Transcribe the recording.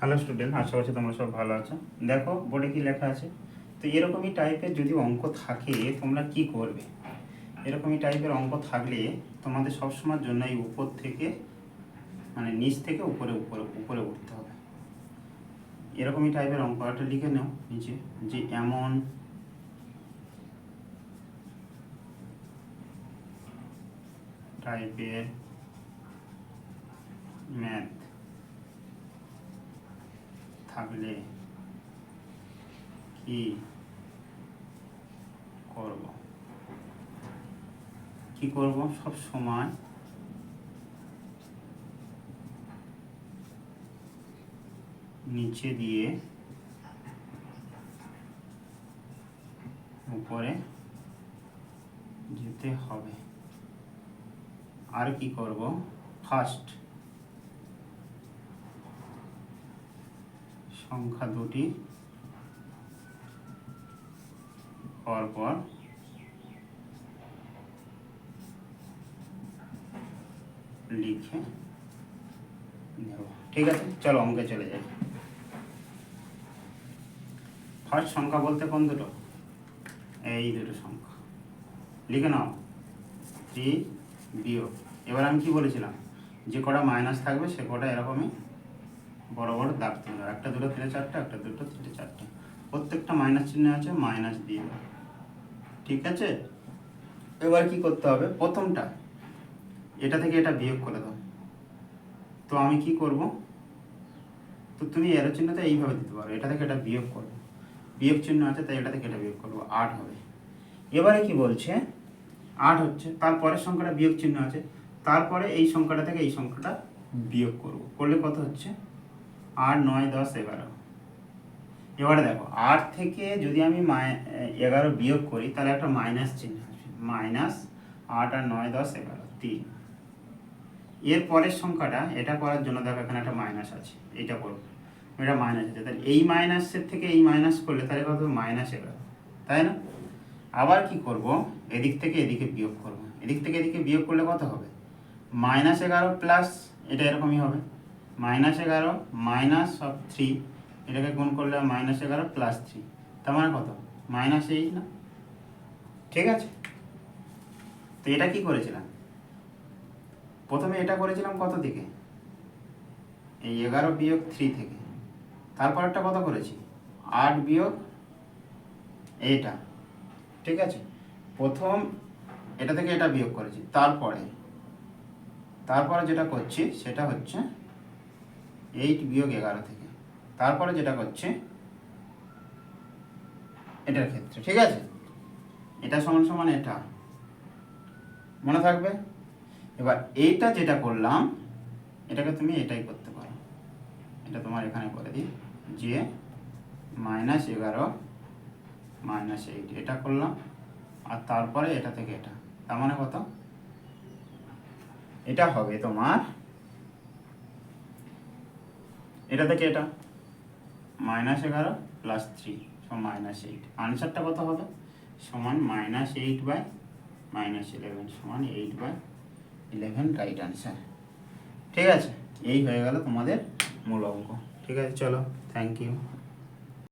Hello student আশা করছি তোমরা সব ভালো আছো। দেখো, বোর্ডে কি লেখা আছে? তো এরকমই টাইপের যদি অঙ্ক থাকে, তোমরা কি করবে? এরকমই টাইপের অঙ্ক থাকলে তোমাদের সবসময়ের জন্য এই উপর থেকে মানে নিচ থেকে উপরে উপরে উপরে উঠতে হবে। এরকমই টাইপের অঙ্ক একটা লিখে নাও নিচে, যে এমন টাইপের ম্যাথ থাকলে কি করব? কি করব? সব সময় নিচে দিয়ে উপরে যেতে হবে। আর কি করব? ফার্স্ট সংখ্যা দুটি। পরপর লিখে ঠিক আছে, চলো অঙ্কে চলে যাই। ফার্স্ট সংখ্যা বলতে কোন দুটো? এই দুটো সংখ্যা। লিখে নাও। থ্রি বিয়োগ। এবার আমি কি বলেছিলাম? যে কটা মাইনাস থাকবে সে কটা এরকমই বড় বড় দাগ তুলবে একটা দুটো তিনে চারটে, একটা দুটো তিনটে চারটে। প্রত্যেকটা মাইনাস চিহ্ন আছে মাইনাস দিয়ে দাও ঠিক আছে? এবার কি করতে হবে? প্রথমটা, এটা থেকে এটা বিয়োগ করে দাও। তো আমি কি করব? তো তুমি এরো চিহ্নটা এইভাবে দিতে পারো। এটা থেকে এটা বিয়োগ করব। বিয়োগ চিহ্ন আছে, তাই এটা থেকে এটা বিয়োগ করব। আট হবে। এবারে কি বলছে? আট হচ্ছে। তারপরের সংখ্যাটা বিয়োগ চিহ্ন আছে। তারপরে এই সংখ্যাটা থেকে এই সংখ্যাটা বিয়োগ করব। করলে কত হচ্ছে? আট, নয়, দশ, এগারো। এবারে দেখো, আট থেকে যদি আমি এগারো বিয়োগ করি, তাহলে একটা মাইনাস চিহ্ন আসবে। মাইনাস আট আর নয়, দশ, এগারো, তিন। এর পরের সংখ্যাটা, এটা করার জন্য দেখো এখানে একটা মাইনাস আছে, এটা করব। এটা মাইনাস আছে, তাহলে এই মাইনাসের থেকে এই মাইনাস করলে তাহলে কত? মাইনাস এগারো, তাই না? আবার কি করব? এদিক থেকে এদিকে বিয়োগ করব। এদিক থেকে এদিকে বিয়োগ করলে কত হবে? মাইনাস এগারো প্লাস এটা এরকমই হবে। মাইনাস এগারো মাইনাস অফ থ্রি এটাকে গুণ করলে মাইনাস এগারো প্লাস থ্রি তার মানে কত? মাইনাস এইট না? ঠিক আছে? তো এটা কি করেছিলাম? প্রথমে এটা করেছিলাম কত থেকে? এই এগারো বিয়োগ থ্রি থেকে। তারপর একটা কত করেছি? আট বিয়োগ এইটা। ঠিক আছে? প্রথম এটা থেকে এটা বিয়োগ করেছি। তারপরে তারপরে যেটা করছি, সেটা হচ্ছে এইট বিয়োগ এগারো থেকে। তারপরে যেটা করছে, এটার ক্ষেত্রে, ঠিক আছে? এটা সমান সমান এটা। মনে থাকবে? এবার এইটা যেটা করলাম, এটাকে তুমি এটাই করতে পারো। এটা তোমার এখানে করে দিই, যে মাইনাস এগারো মাইনাস এইট এটা করলাম, আর তারপরে এটা থেকে এটা। তার মানে কত? এটা হবে তোমার এটা থেকে এটা? মাইনাস এগারো প্লাস থ্রি সমান মাইনাস এইট আনসারটা কত হবে? সমান minus eight by minus eleven সমান eight by eleven right answer ঠিক আছে? এই হয়ে গেল তোমাদের মূল অঙ্ক। ঠিক আছে? চলো থ্যাংক ইউ